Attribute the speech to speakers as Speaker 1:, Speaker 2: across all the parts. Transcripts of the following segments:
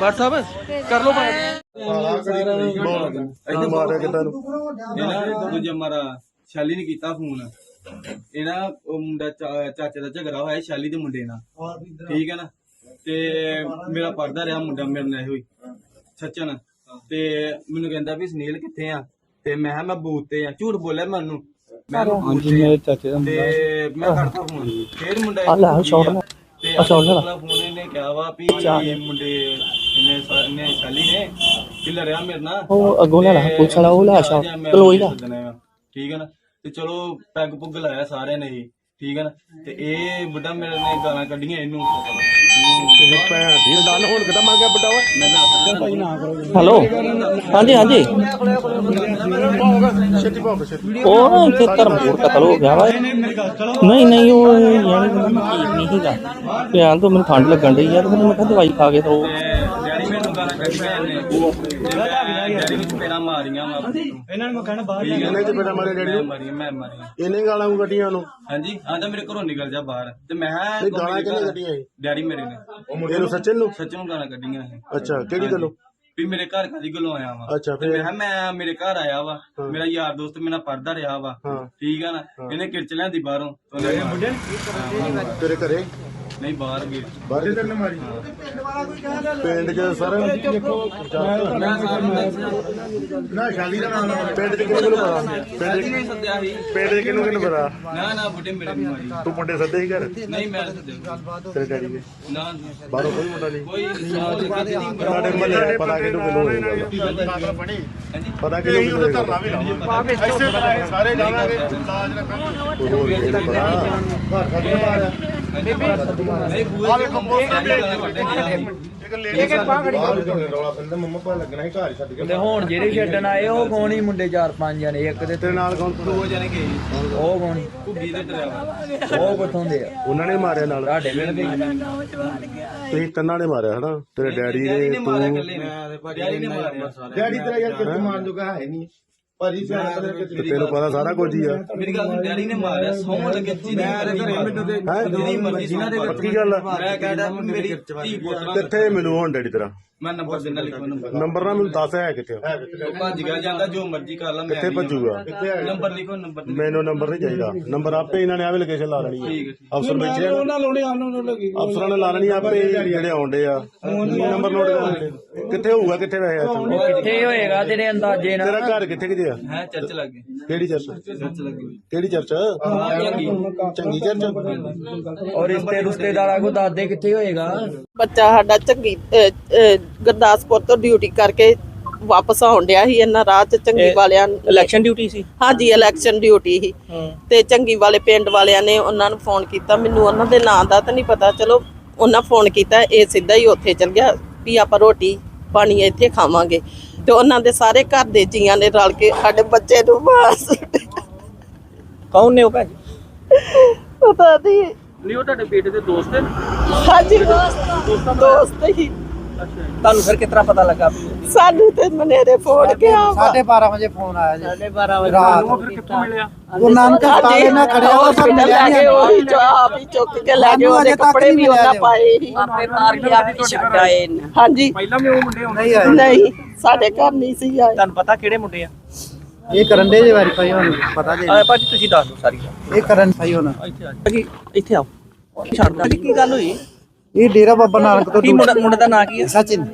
Speaker 1: ਬਾਟ ਸਾਹਿਬ ਕਰ ਲੋ ਬਾਤ
Speaker 2: ਮਾਰਿਆ ਕਿਦਾਂ ਨੂੰ?
Speaker 3: ਇਹਨਾਂ? ਦੂਜਾ ਮਾਰਾ ਸ਼ਾਲੀ ਨੇ ਕੀਤਾ ਫੋਨ ਇਹਦਾ ਉਹ ਮੁੰਡਾ ਚਾ- ਚਾਚੇ ਦਾ ਝਗੜਾ ਹੋਇਆ ਸੀ ਸ਼ਾਲੀ ਦੇ ਮੁੰਡੇ ਨਾਲ। ਠੀਕ ਹੈ ਨਾ? ਤੇ ਮੇਰਾ ਪੜਦਾ ਰਿਹਾ ਮੁੰਡਾ ਮੇਰੇ ਨਾਲ ਹੋਈ ਸੱਚਨ। ਤੇ ਮੈਨੂੰ ਕਹਿੰਦਾ ਵੀ ਸੁਨੀਲ ਕਿੱਥੇ ਆ? ਤੇ ਮੈਂ ਕਿਹਾ ਮੈਂ ਬੂਥ ਤੇ ਆ। ਝੂਠ ਬੋਲਿਆ ਮੈਨੂੰ ਮੈਂ
Speaker 1: ਹਾਂਜੀ ਮੇਰੇ ਚਾਚੇ ਦਾ
Speaker 3: ਤੇ ਮੈਂ ਕਰਦਾ ਫੋਨ ਫੇਰ ਮੁੰਡਾ
Speaker 1: ਆ ਲੈ ਸ਼ਾਟ ਲੈ
Speaker 3: ਤੇ
Speaker 1: ਆ ਸ਼ਾਟ ਲੈ
Speaker 3: ਅਗਲਾ ਫੋਨ ਇਹਨੇ ਕਿਹਾ ਵਾ ਵੀ ਇਹ ਮੁੰਡੇ ਇਹਨੇ ਸਾ- ਇਹਨੇ ਸ਼ਾਲੀ ਨੇ ਕਿ ਲੜਿਆ ਮੇਰੇ ਨਾਲ।
Speaker 1: ਉਹ ਅੱਗੋਂ ਲੈ ਲਾ
Speaker 3: ਤੇ
Speaker 1: ਪੁਲਿਸ ਵਾਲਾ ਉਹ ਲੈ ਸ਼ਾਟ ਕਲੋਈ ਦਾ
Speaker 3: ਠੀਕ ਹੈ ਨਾ? ਤੇ ਚਲੋ ਪੈਗ ਪੁੱਗ ਲਾਇਆ ਸਾਰਿਆਂ ਨੇ ਹੀ ਠੀਕ ਹੈ ਨਾ? ਤੇ ਇਹ ਬੁੱਢਾ ਮੇਰੇ ਨੇ ਗਾਲਾਂ ਕੱਢੀਆਂ ਇਹਨੂੰ।
Speaker 2: ਭੈਣ ਦੀ ਡੱਲ ਹੁਣ ਕਿਦਾਂ ਮੰਗਿਆ ਵੱਡਾ ਓਏ?
Speaker 1: ਹੈਲੋ? ਹਾਂਜੀ ਹਾਂਜੀ।
Speaker 2: ਛੇਤੀ ਭਾਉ ਛੇਤੀ
Speaker 1: ਉਹ ਨਾ ਇੱਥੇ ਧਰਮਪੁਰ ਕਤਲ ਹੋ ਗਿਆ ਵਾ। ਨਹੀਂ ਨਹੀਂ ਉਹ ਯਾਨੀ ਨਹੀਂ ਹੀਗਾ ਪਿਆਲ ਤੋਂ ਮੈਨੂੰ ਠੰਡ ਲੱਗਣ ਡਈ ਯਾਰ ਮੈਨੂੰ ਮੈਂ ਕਿਹਾ ਦਵਾਈ ਖਾ ਕੇ ਸੋ
Speaker 3: ਤੇ ਡੈਡੀ ਮੈਨੂੰ ਗਾਲਾਂ ਕੱਢੀਆਂ ਇਹਨੇ ਤੇ ਮੈਂ ਡੈਡੀ ਵਿੱਚ ਮੇਰਾ ਮਾਰੀਆਂ ਵਾ ਇਹਨਾਂ ਨੂੰ ਮੈਂ ਕਹਿਣਾ ਬਾਹਰ
Speaker 2: ਇਹਨੇ ਚ ਬੇਟਾ ਮਾਰੇ ਡੈਡੀ
Speaker 3: ਮੈਂ
Speaker 2: ਨੂੰ
Speaker 3: ਮਾਰੀਆਂ ਮੈਂ ਮਾਰੀਆਂ
Speaker 2: ਇਹਨੇ ਗਾਲਾਂ ਨੂੰ ਕੱਢੀਆਂ ਉਹਨੂੰ
Speaker 3: ਹਾਂਜੀ ਆਂਦਾ ਮੇਰੇ ਘਰੋਂ ਨਿਕਲ ਜਾ ਬਾਹਰ। ਤੇ ਮੈਂ ਕਿਹਾ
Speaker 2: ਇਹ ਗਾਲਾਂ ਕਿਹਨੇ ਕੱਢੀਆਂ ਇਹ?
Speaker 3: ਡੈਡੀ ਮੇਰੇ ਨੇ।
Speaker 2: ਇਹਨੂੰ ਸੱਚਨ ਨੂੰ?
Speaker 3: ਸੱਚ ਨੂੰ ਗਾਲਾਂ ਕੱਢੀਆਂ ਇਹ।
Speaker 2: ਅੱਛਾ ਕਿਹੜੀ ਗੱਲੋਂ?
Speaker 3: ਵੀ ਮੇਰੇ ਘਰ ਕਾਦੀ ਗੱਲੋਂ ਆਇਆ ਵਾ?
Speaker 2: ਅੱਛਾ
Speaker 3: ਤੇ ਮੈਂ
Speaker 2: ਫਿਰ?
Speaker 3: ਕਿਹਾ ਮੈਂ ਮੇਰੇ ਘਰ ਆਇਆ ਵਾ। ਮੇਰਾ ਯਾਰ ਦੋਸਤ ਮੇਰੇ ਪੜਦਾ ਰਿਹਾ ਵਾ। ਠੀਕ ਆ ਨਾ? ਇਹਨੇ ਕਿਰਚ ਲਿਆਂਦੀ ਬਾਹਰੋਂ। ਮਾਰ-
Speaker 2: ਤੇਰੇ ਘਰੇ?
Speaker 3: ਨਹੀਂ ਬਾਹਰ ਗਏ
Speaker 2: ਬਾਹਰ ਨੇ ਮਾਰੀ? ਪਿੰਡ ਚ ਸਰ ਨਾ ਸ਼ਾਲੀ ਦਾ ਨਾਮ ਪਿੰਡ ਚ ਕਿਹਨੂੰ ਪਤਾ? ਪਿੰਡ ਚ
Speaker 3: ਨਹੀਂ ਸੱਦਿਆ ਸੀ।
Speaker 2: ਪਿੰਡ ਚ ਕਿਹਨੂੰ ਕਿਹਨੂੰ ਪਤਾ?
Speaker 3: ਨਾ ਨਾ ਬੁੱਢੇ ਮੇਰੇ ਨੂੰ ਮਾਰੀ।
Speaker 2: ਤੂੰ ਮੁੰਡੇ ਸੱਦੇ ਹੀ ਘਰ?
Speaker 3: ਨਹੀਂ ਮੈਂ ਸੱਦਿਆ
Speaker 2: ਤੇਰੇ ਡੈਡੀ ਨੇ
Speaker 3: ਨਾ।
Speaker 2: ਬਾਹਰੋਂ ਕੋਈ ਮੁੰਡਾ ਨਹੀਂ?
Speaker 3: ਕੋਈ ਸੌ
Speaker 2: ਸਾਡੇ ਮੱਲੇ ਪਤਾ ਕਿਹਨੂੰ ਕਿਹਨੂੰ ਹੋਏਗਾ ਪਤਾ ਕਿਹਨੂੰ ਕਿਹਨੂੰ ਹੋਏਗਾ ਧਰਨਾ ਵੀ ਲਾਵਾਂਗੇ ਸਾਰੇ ਜਾਵਾਂਗੇ ਲਾਜ ਰੱਖਾਂਗੇ ਹੋਰ ਕਿਹਨੂੰ ਪਤਾ ਘਰ ਖੜੀ ਮਾਰਿਆ
Speaker 3: ਨਹੀਂ ਬੂਏ ਦੇ ਕੰਬੋ ਗਾਲਾਂ ਕੱਢੇ
Speaker 2: ਰੌਲਾ ਪੈਂਦਾ ਮੰਮਾ ਪਾ ਲੱਗਣਾ ਹੀ ਘਰ ਛੱਡ ਕੇ
Speaker 4: ਤੇ ਹੁਣ ਜਿਹੜੇ ਛੱਡਣ ਆਏ ਉਹ ਕੌਣ ਹੀ ਮੁੰਡੇ ਚਾਰ ਪੰਜ ਜਣੇ? ਇੱਕ ਤੇ
Speaker 2: ਤੇਰੇ ਨਾਲ ਕੌਣ?
Speaker 3: ਦੋ ਜਣੇ ਗਏ
Speaker 4: ਉਹ ਕੌਣ?
Speaker 3: ਘੁੱਗੀ ਦੇ ਡਰਾਈਵਰ।
Speaker 4: ਉਹ ਕਿੱਥੋਂ ਦੇ ਆ?
Speaker 2: ਉਹਨਾਂ ਨੇ ਮਾਰਿਆ ਨਾਲ।
Speaker 4: ਤੁਹਾਡੇ ਵੇਲੇ ਦੇ?
Speaker 2: ਤੁਸੀਂ ਤਿੰਨਾਂ ਨੇ ਮਾਰਿਆ ਹਨਾ? ਤੇਰੇ ਡੈਡੀ
Speaker 3: ਡੈਡੀ
Speaker 2: ਨੇ
Speaker 3: ਨੇ
Speaker 2: ਤੂੰ
Speaker 3: ਨੇ। ਡੈਡੀ ਨੇ ਮਾਰਿਆ
Speaker 2: ਡੈਡੀ ਤੇਰਾ ਯਾਰ ਕਿੱਥੇ ਮਾਰਨ ਜੋਗਾ ਹੈ ਨਹੀਂ। ਭਾਜੀ ਸਿਆਣਾ ਤੈਨੂੰ ਪਤਾ ਸਾਰਾ ਕੁਝ ਹੀ ਆ।
Speaker 3: ਮੇਰੀ ਗੱਲ ਸੁਣ, ਡੈਡੀ ਨੇ ਮਾਰਿਆ ਸੌਂ ਲੱਗੇ ਜਿਹਦੀ ਮਰਜ਼ੀ ਮੈਨੂੰ ਤੇ ਜਿਹਦੀ ਮਰਜ਼ੀ ਜਿਹਨਾਂ ਦੇ
Speaker 2: ਪੱਕੀ ਗੱਲ ਆ।
Speaker 3: ਮੈਂ ਕਹਿੰਦਾ ਮੇਰੀ ਧੀ
Speaker 2: ਕਿੱਥੇ ਮਿਲੂ ਹੁਣ ਡੈਡੀ ਤੇਰਾ?
Speaker 3: ਮੈਂ ਨੰਬਰ ਦਿੰਦਾ ਲਿਖੋ ਨੰਬਰ।
Speaker 2: ਨੰਬਰ ਨਾ ਮੈਨੂੰ ਦੱਸ ਹੈ ਕਿੱਥੇ ਆ?
Speaker 3: ਭੱਜ ਗਿਆ ਜਾਂਦਾ ਜੋ ਮਰਜ਼ੀ ਕਰ ਲਾ ਮੈਂ
Speaker 2: ਕਿੱਥੇ
Speaker 3: ਨਹੀਂ
Speaker 2: ਭੱਜੂਗਾ?
Speaker 3: ਨੰਬਰ ਲਿਖੋ ਨੰਬਰ ਲਿਖੋ।
Speaker 2: ਮੈਨੂੰ ਨੰਬਰ ਨਹੀਂ ਚਾਹੀਦਾ। ਨੰਬਰ ਆਪੇ ਇਹਨਾਂ ਨੇ ਆਵੇ ਲੋਕੇਸ਼ਨ ਲਾ ਲੈਣੀ
Speaker 3: ਠੀਕ ਹੈ,
Speaker 2: ਹੈ ਅਫਸਰ ਬੈਠੇ ਆ। ਉਹਨਾਂ ਲਾਉਣੇ ਅਫਸਰਾਂ ਨੇ ਲਾ ਲੈਣੀ ਆਪੇ ਜਿਹੜੇ ਆਉਂਦੇ ਆ। ਨੰਬਰ ਨੋਟ ਕਰ ਲੈਣੇ ਕਿੱਥੇ ਹੋਊਗਾ ਕਿੱਥੇ ਵੈਸੇ ਇੱਥੇ?
Speaker 4: ਕਿੱਥੇ ਹੋਏਗਾ ਤੇਰੇ ਅੰਦਾਜ਼ੇ ਨਾਲ?
Speaker 2: ਤੇਰਾ ਘਰ ਕਿੱਥੇ ਕਿਤੇ ਆ
Speaker 3: ਹੈ ਚਰਚ ਲੱਗ। ਗਈ
Speaker 2: ਕਿਹੜੀ ਚਰਚ
Speaker 3: ਚਰਚ ਲੱਗ ਗਈ
Speaker 2: ਕਿਹੜੀ ਚਰਚ ਚੰਗੀ ਚਰਚ
Speaker 4: ਔਰ ਰਿਸ਼ਤੇ ਰਿਸ਼ਤੇਦਾਰਾਂ ਕੋ ਦਾਦੇ ਕਿੱਥੇ ਹੋਏਗਾ?
Speaker 5: ਬੱਚਾ ਸਾਡਾ ਅਹ, ਅਹ, ਗੁਰਦਾਸਪੁਰ ਤੋਂ ਡਿਊਟੀ ਕਰਕੇ ਵਾਪਸ ਆਉਣ ਡਿਆ ਸੀ ਇਹਨਾਂ ਰਾਹ ਚ ਚੰਗੀ ਵਾਲਿਆਂ ਨੇ-
Speaker 1: ਇਲੈਕਸ਼ਨ ਡਿਊਟੀ ਸੀ?
Speaker 5: ਹਾਂਜੀ ਇਲੈਕਸ਼ਨ ਡਿਊਟੀ ਸੀ। ਤੇ ਚੰਗੀ ਵਾਲੇ ਪਿੰਡ ਵਾਲਿਆਂ ਨੇ ਉਹਨਾਂ ਨੂੰ ਫੋਨ ਕੀਤਾ ਮੈਨੂੰ ਉਹਨਾਂ ਦੇ ਨਾਂ ਦਾ ਤਾਂ ਨਹੀਂ ਪਤਾ ਚਲੋ ਉਹਨਾਂ ਫੋਨ ਕੀਤਾ ਇਹ ਸਿੱਧਾ ਹੀ ਉੱਥੇ ਚਲ ਗਿਆ ਵੀ ਆਪਾਂ ਰੋਟੀ ਪਾਣੀ ਇੱਥੇ ਖਾਵਾਂਗੇ। ਤੇ ਉਹਨਾਂ ਦੇ ਸਾਰੇ ਘਰ ਦੇ ਜੀਆਂ ਨੇ ਰਲ ਕੇ ਸਾਡੇ ਬੱਚੇ ਨੂੰ ਮਾਰ ਸੁੱਟਿਆ।
Speaker 1: ਕੌਣ ਨੇ ਉਹ ਭਾਜੀ
Speaker 5: ਪਤਾ ਨਹੀਂ।
Speaker 1: ਨਹੀਂ ਉਹ ਤੁਹਾਡੇ ਬੇਟੇ ਦੇ ਦੋਸਤ ਨੇ?
Speaker 5: ਹਾਂਜੀ ਦੋਸਤ ਦੋਸਤ ਹੀ।
Speaker 1: ਤੁਹਾਨੂੰ ਫਿਰ ਕਿਤਨਾ ਪਤਾ ਲੱਗਾ ਵੀ
Speaker 5: ਸਾਨੂੰ ਤੇ ਮਨੇਰੇ ਫੋਨ ਗਿਆ ਵਾ।
Speaker 6: ਸਾਢੇ 12 ਵਜੇ ਫੋਨ ਆਇਆ ਜੀ।
Speaker 5: ਸਾਢੇ 12 ਵਜੇ
Speaker 6: ਰਾਤ।
Speaker 1: ਫਿਰ ਕਿੱਥੋਂ ਮਿਲਿਆ?
Speaker 6: ਗੁਰੂ ਨਾਨਕ ਹਸਪਤਾਲ ਨਾਲ ਖੜਿਆ ਵਾ ਪਰ
Speaker 5: ਹਸਪੀਟਲ
Speaker 6: ਮਿਲਿਆ
Speaker 5: ਲੈ
Speaker 6: ਨਹੀਂ
Speaker 5: ਗਏ ਉਹੀ ਜੋ ਆਪ ਹੀ ਚੁੱਕ ਕੇ ਲੈ ਗਏ
Speaker 6: ਸਾਨੂੰ
Speaker 5: ਉਹਦੇ
Speaker 6: ਤੱਕ
Speaker 5: ਕੱਪੜੇ
Speaker 6: ਨਹੀਂ
Speaker 5: ਵੀ ਉਹਨਾਂ
Speaker 6: ਮਿਲਿਆ
Speaker 5: ਪਾਏ ਸੀ ਆਪੇ ਮਾਰ ਕੇ ਆਪ ਹੀ ਛੱਡ ਆਏ ਨੇ। ਹਾਂਜੀ।
Speaker 1: ਪਹਿਲਾਂ ਵੀ ਉਹ ਮੁੰਡੇ
Speaker 6: ਨਹੀਂ ਆਏ।
Speaker 5: ਨਹੀਂ ਸਾਡੇ ਘਰ ਨਹੀਂ ਸੀ ਆਏ।
Speaker 1: ਤੁਹਾਨੂੰ ਪਤਾ ਕਿਹੜੇ ਮੁੰਡੇ ਆ?
Speaker 6: ਇਹ ਕਰਨ ਦੇ ਜੇ ਵੈਰੀਫਾਈ ਹੁਣ ਪਤਾ ਜੇ।
Speaker 1: ਆ ਭਾਜੀ ਤੁਸੀਂ ਦੱਸ ਦਿਓ ਸਾਰੀ ਗੱਲ।
Speaker 6: ਇਹ ਕਰਨ ਸਹੀ ਹੁਣ।
Speaker 1: ਇੱਥੇ ਆ ਭਾਜੀ ਇੱਥੇ ਆਓ। ਛੱਡ ਦਿਓ। ਕੀ ਗੱਲ ਹੋਈ?
Speaker 6: ਇਹ ਡੇਰਾ ਬਾਬਾ ਨਾਨਕ ਤੋਂ
Speaker 1: ਕੀ ਮੁੰਡਾ ਮੁੰਡੇ ਦਾ ਨਾਂ ਕੀ ਹੈ
Speaker 6: ਸਚਿਨ।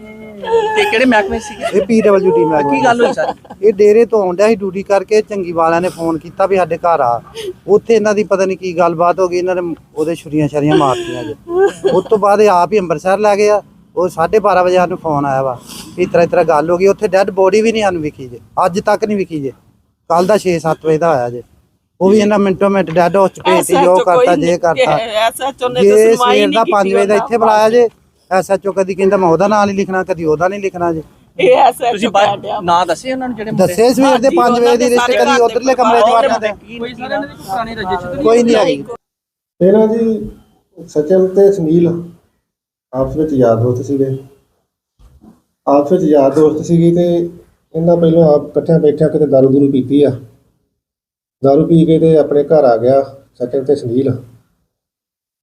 Speaker 1: ਤੇ ਕਿਹੜੇ ਮਹਿਕਮੇ ਸੀਗੇ?
Speaker 6: ਇਹ ਪੀਡਬਲਯੂ ਟੀਮ ਆ
Speaker 1: ਕੀ ਗੱਲ ਹੋਈ ਸਾਰੀ?
Speaker 6: ਇਹ ਡੇਰੇ ਤੋਂ ਆਉਂਦਿਆ ਸੀ ਡਿਊਟੀ ਕਰਕੇ ਚੰਗੀ ਵਾਲਿਆਂ ਨੇ ਫੋਨ ਕੀਤਾ ਵੀ ਸਾਡੇ ਘਰ ਆ। ਉੱਥੇ ਇਹਨਾਂ ਦੀ ਪਤਾ ਨਹੀਂ ਕੀ ਗੱਲਬਾਤ ਹੋ ਗਈ ਇਹਨਾਂ ਨੇ ਉਹਦੇ ਛੁਰੀਆਂ ਛਰੀਆਂ ਮਾਰਤੀਆਂ ਜੀ। ਉਸ ਤੋਂ ਬਾਅਦ ਇਹ ਆਪ ਹੀ ਅੰਮ੍ਰਿਤਸਰ ਲੈ ਗਏ ਆ ਉਹ 12:30 ਵਜੇ ਸਾਨੂੰ ਫੋਨ ਆਇਆ ਵਾ ਵੀ ਇਸ ਤਰ੍ਹਾਂ ਇਸ ਤਰ੍ਹਾਂ ਗੱਲ ਹੋ ਗਈ। ਉੱਥੇ ਡੈੱਡ ਬੋਡੀ ਵੀ ਨਹੀਂ ਸਾਨੂੰ ਵਿਖੀ ਜੇ। ਅੱਜ ਤੱਕ ਨਹੀਂ ਵਿਖੀ ਜੇ। ਕੱਲ ਦਾ 6-7 ਵਜੇ ਦਾ ਆਇਆ ਜੇ। ਉਹ ਵੀ ਇਹਨਾਂ ਮਿੰਟੋ ਮਿੰਟ ਡੈੱਡ ਹੋ ਚੁੱਕੇ ਸੀ ਜੋ ਕਰਤਾ ਜੇ ਕਰਤਾ।
Speaker 5: ਐਸਐਚਓ ਨੇ ਤਾਂ
Speaker 6: ਜੇ
Speaker 5: ਸੁਣਵਾਈ
Speaker 6: ਸਵੇਰ
Speaker 5: ਨਹੀਂ
Speaker 6: ਦਾ 5 ਵਜੇ ਦਾ
Speaker 5: ਕੀਤੀ
Speaker 6: ਇੱਥੇ ਬੁਲਾਇਆ ਜੇ ਐਸਐਚਓ ਕਦੀ ਕਹਿੰਦਾ ਮੈਂ ਉਹਦਾ ਨਾਂ ਨਹੀਂ ਲਿਖਣਾ ਕਦੀ ਉਹਦਾ ਨਹੀਂ ਲਿਖਣਾ ਜੇ।
Speaker 5: ਇਹ ਐਸਐਚਓ
Speaker 1: ਤੁਸੀਂ ਨਾਂ ਦੱਸੇ ਉਹਨਾਂ ਨੂੰ ਜਿਹੜੇ ਮੁੰਡੇ?
Speaker 6: ਦੱਸੇ ਸਵੇਰ ਦੇ 5 ਵਜੇ ਦੀ ਲਿਸਟ ਕਦੀ ਉਧਰਲੇ ਕਮਰੇ 'ਚ ਵੜਨਾ ਤੇ
Speaker 1: ਕੋਈ ਸਾਰੇ ਇਹਨਾਂ ਦੀ ਕੋਈ ਪੁਰਾਣੀ ਰਜਿਸਟਰ
Speaker 6: ਕੋਈ ਨਹੀਂ ਆਈ
Speaker 2: ਇਹਨਾਂ ਜੀ ਸਚਨ ਤੇ ਸੁਨੀਲ
Speaker 7: ਆਪਸ ਵਿੱਚ ਯਾਰ ਦੋਸਤ ਸੀਗੇ। ਆਪਸ ਵਿੱਚ ਯਾਰ ਦੋਸਤ ਸੀਗੇ ਤੇ ਇਹਨਾਂ ਪਹਿਲਾਂ ਆਪ ਇਕੱਠਿਆਂ ਬੈਠਿਆਂ ਕਿਤੇ ਦਾਰੂ ਦੂਰੂ ਪੀਤੀ ਆ। ਦਾਰੂ ਪੀ ਕੇ ਤੇ ਆਪਣੇ ਘਰ ਆ ਗਿਆ ਸਚਿਨ ਤੇ ਸੁਨੀਲ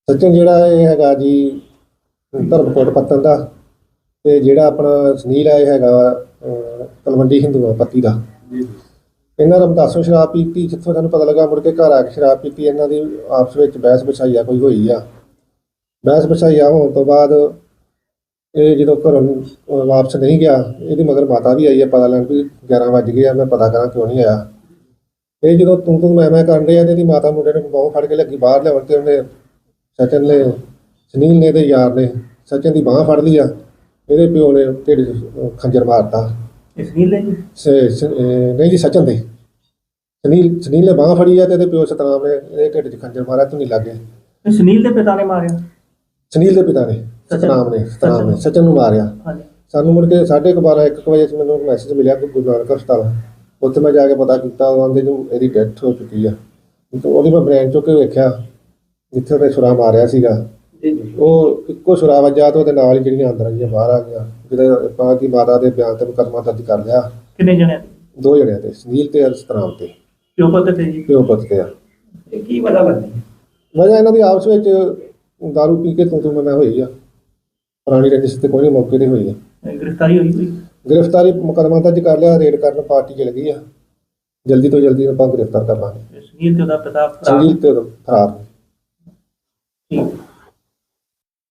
Speaker 7: ਸਚਿਨ ਜਿਹੜਾ ਇਹ ਹੈਗਾ ਜੀ ਧਰਮਕੋਟ ਪੱਤਨ ਦਾ ਤੇ ਜਿਹੜਾ ਆਪਣਾ ਸੁਨੀਲ ਆ ਇਹ ਹੈਗਾ ਤਲਵੰਡੀ ਹਿੰਦੂਆ ਪੱਤੀ ਦਾ ਇਹਨਾਂ ਰਮਦਾਸੋਂ ਸ਼ਰਾਬ ਪੀਤੀ ਜਿੱਥੋਂ ਸਾਨੂੰ ਪਤਾ ਲੱਗਾ ਮੁੜ ਕੇ ਘਰ ਆ ਕੇ ਸ਼ਰਾਬ ਪੀਤੀ ਇਹਨਾਂ ਦੀ ਆਪਸ ਵਿੱਚ ਬਹਿਸ ਬਸਾਈਆ ਕੋਈ ਹੋਈ ਆ। ਬਹਿਸ ਬਸਾਈਆ ਹੋਣ ਤੋਂ ਬਾਅਦ ਇਹ ਜਦੋਂ ਘਰੋਂ ਵਾਪਸ ਨਹੀਂ ਗਿਆ ਇਹਦੀ ਮਗਰ ਮਾਤਾ ਵੀ ਆਈ ਹੈ ਪਤਾ ਲੈਣ ਵੀ 11 ਵੱਜ ਗਏ ਆ ਮੈਂ ਪਤਾ ਕਰਾਂ ਕਿਉਂ ਨਹੀਂ ਆਇਆ। ਇਹ ਜਦੋਂ ਤੂੰ ਤੂੰ ਮੈਂ ਮੈਂ ਕਰਨ ਡਿਆ ਤੇ ਇਹਦੀ ਮਾਤਾ ਮੁੰਡੇ ਨੇ ਬਾਹੋਂ ਫੜ ਕੇ ਲੱਗੀ ਬਾਹਰ ਲਿਆਉਣ ਤੇ ਉਹਨੇ ਸਚਨ ਨੇ ਸੁਨੀਲ ਨੇ ਤੇ ਯਾਰ ਨੇ ਸਚਨ ਦੀ ਬਾਹ ਫੜ ਲਈ ਆ ਇਹਦੇ ਪਿਓ ਨੇ ਢਿੱਡ 'ਚ ਖੰਜਰ ਮਾਰਤਾ।
Speaker 1: ਇਸ ਨੀਲੇ ਜੀ?
Speaker 7: ਸ- ਸ- ਅਹ ਨਹੀਂ ਜੀ ਸਚਨ ਦੇ। ਸੁਨੀਲ ਸੁਨੀਲ ਨੇ ਬਾਹ ਫੜੀ ਆ ਤੇ ਇਹਦੇ ਪਿਓ ਸਤਨਾਮ ਨੇ ਇਹਦੇ ਢਿੱਡ 'ਚ ਖੰਜਰ ਮਾਰਿਆ ਤੂੰ ਨਹੀਂ ਲੱਗੇ
Speaker 1: ਸੁਨੀਲ ਦੇ ਪਿਤਾ ਨੇ ਮਾਰਿਆ?
Speaker 7: ਸੁਨੀਲ ਦੇ ਪਿਤਾ ਨੇ ਸਤਨਾਮ ਨੇ ਸਤਨਾਮ ਨੇ ਸਚਨ ਨੂੰ ਮਾਰਿਆ।
Speaker 1: ਹਾਂਜੀ।
Speaker 7: ਸਾਨੂੰ ਮੁੜ ਕੇ 12:30 1 ਵਜੇ ਮੈਨੂੰ ਮੈਸੇਜ ਮਿਲਿਆ ਕਿ ਗੁਰੂ ਨਾਨਕ ਹਸਪਤਾਲ। ਉੱਥੇ ਮੈਂ ਜਾ ਕੇ ਪਤਾ ਕੀਤਾ ਉਹਦੇ ਨੂੰ ਇਹਦੀ ਡੈਥ ਹੋ ਚੁੱਕੀ ਆ। ਤੇ ਉਹਦੀ ਮੈਂ ਬ੍ਰੇਨ ਚੁੱਕ ਕੇ ਵੇਖਿਆ ਜਿੱਥੇ ਉਹਨੇ ਛੁਰਾ ਮਾਰਿਆ ਸੀਗਾ। ਉਹ ਇੱਕੋ ਛੁਰਾ ਵੱਜਾ ਤੇ ਉਹਦੇ ਨਾਲ ਹੀ ਜਿਹੜੀਆਂ ਅੰਦਰ ਆਈਆਂ ਬਾਹਰ ਆ ਗਿਆ ਜਿਹਦੇ ਆਪਾਂ ਦੀ ਮਾਤਾ ਦੇ ਬਿਆਨ ਤੇ ਮੁਕੱਦਮਾ ਦਰਜ ਕਰ ਲਿਆ।
Speaker 1: ਕਿੰਨੇ ਜਣੇ
Speaker 7: ਦੋ? ਜਣਿਆਂ ਤੇ ਸੁਨੀਲ ਤੇ ਸਤਨਾਮ ਤੇ।
Speaker 1: ਪਿਓ ਪੁੱਤ ਤੇ ਜੀ?
Speaker 7: ਪਿਓ ਪੁੱਤ ਤੇ ਆ।
Speaker 1: ਕੀ ਵਜ੍ਹਾ ਬਣਦੀ
Speaker 7: ਵਜ੍ਹਾ ਇਹਨਾਂ ਦੀ ਆਪਸ ਵਿੱਚ ਦਾਰੂ ਪੀ ਕੇ ਤੂੰ ਤੂੰ ਮੈਂ ਹੋਈ ਆ। ਪੁਰਾਣੀ ਰੰਜਿਸ਼ ਤੇ ਕੋਈ ਮੌਕੇ ਤੇ ਹੋਈ ਆ।
Speaker 1: ਗ੍ਰਿਫਤਾਰੀ ਹੋਈ ਕੋਈ?
Speaker 7: ਗ੍ਰਿਫਤਾਰੀ ਮੁਕੱਦਮਾ ਦਰਜ ਕਰ ਲਿਆ ਰੇਡ ਕਰਨ ਪਾਰਟੀ ਚਲ ਗਈ ਆ। ਜਲਦੀ ਤੋਂ ਜਲਦੀ ਆਪਾਂ ਗ੍ਰਿਫਤਾਰ ਕਰ ਲਾਂਗੇ।
Speaker 1: ਸੁਨੀਲ ਤੇ ਉਹਦਾ ਪਿਤਾ ਭਰਾ
Speaker 7: ਸੰਗੀਤ ਤੇ ਫਰਾਰ।
Speaker 1: ਠੀਕ।